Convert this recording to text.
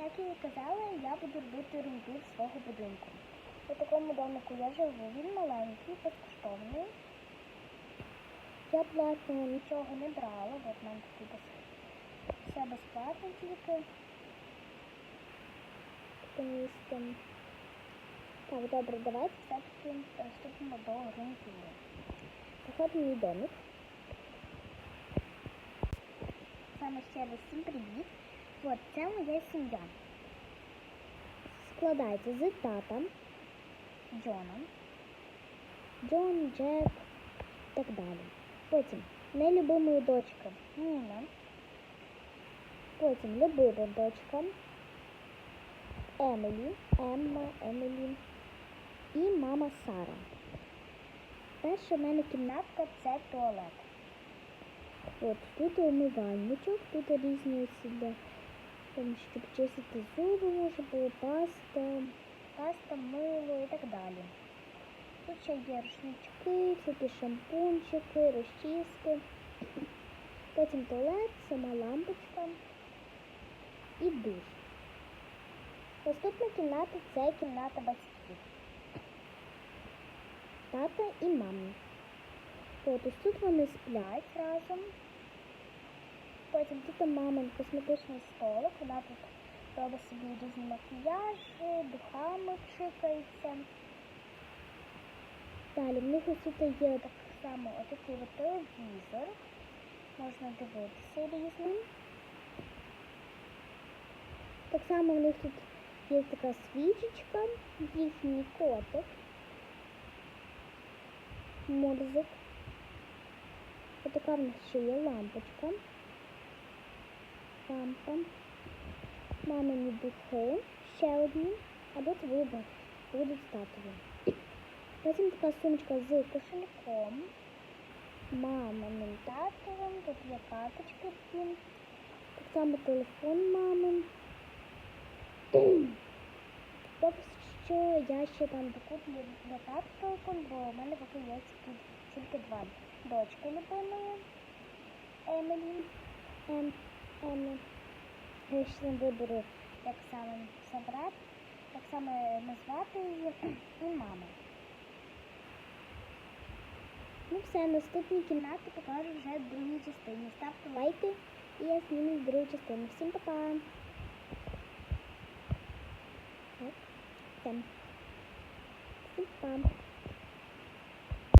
Як я і казала, я буду робити ремонт свого будинку. У такому домику я живу, він маленький, безкоштовний. Я платно нічого не брала, от мене такий без... все безплатно тільки. Тобто, Так, добре, давайте все-таки приступимо до ґрунтури. Заходимо мій домик. Саме ще раз всім привіт. От, це моя сім'я. Складається з татом, Джоном, Джон, Джек і так далі. Потім нелюбимою дочка Ніна. Потім любима дочка Емілі, Емма, Емілі і мама Сара. Перша в мене кімнатка це туалет. От тут умивальничок, тут різні сюди, там, щоб чистити зуби, може було паста, паста, мило і так далі. Тут ще є рушнички, всякі шампунчики, розчіски. Потім туалет, сама лампочка і душ. Наступна кімната це кімната батьків. Тата і мами. Ось тут вони сплять разом. Потім тут мамин косметичний столик, вона тут робить собі різні макіяжі, духами пшикається. Далі в них тут є так само отакий от телевізор. Можна дивитися різним. Так само в них тут є така свічечка, їхній котик, мурзик. Отака в нас ще є лампочка. Лампа. Мамині духи. Ще одні. Або це буде, будуть статуї. Потім така сумочка з кошельком. Маминим татовим. Тут є карточки всі. Так само телефон мамин. Поки я ще там докуплю для тата телефон, бо в мене поки є тільки, два. Дочки любимої Емілі. Ще не виберу, як саме забрати, як саме назвати її і мама. Ну все, наступні кімнати покажу вже в другій частині. Ставте лайки і я зніму другу частину. Всім па-па! Всім па-па!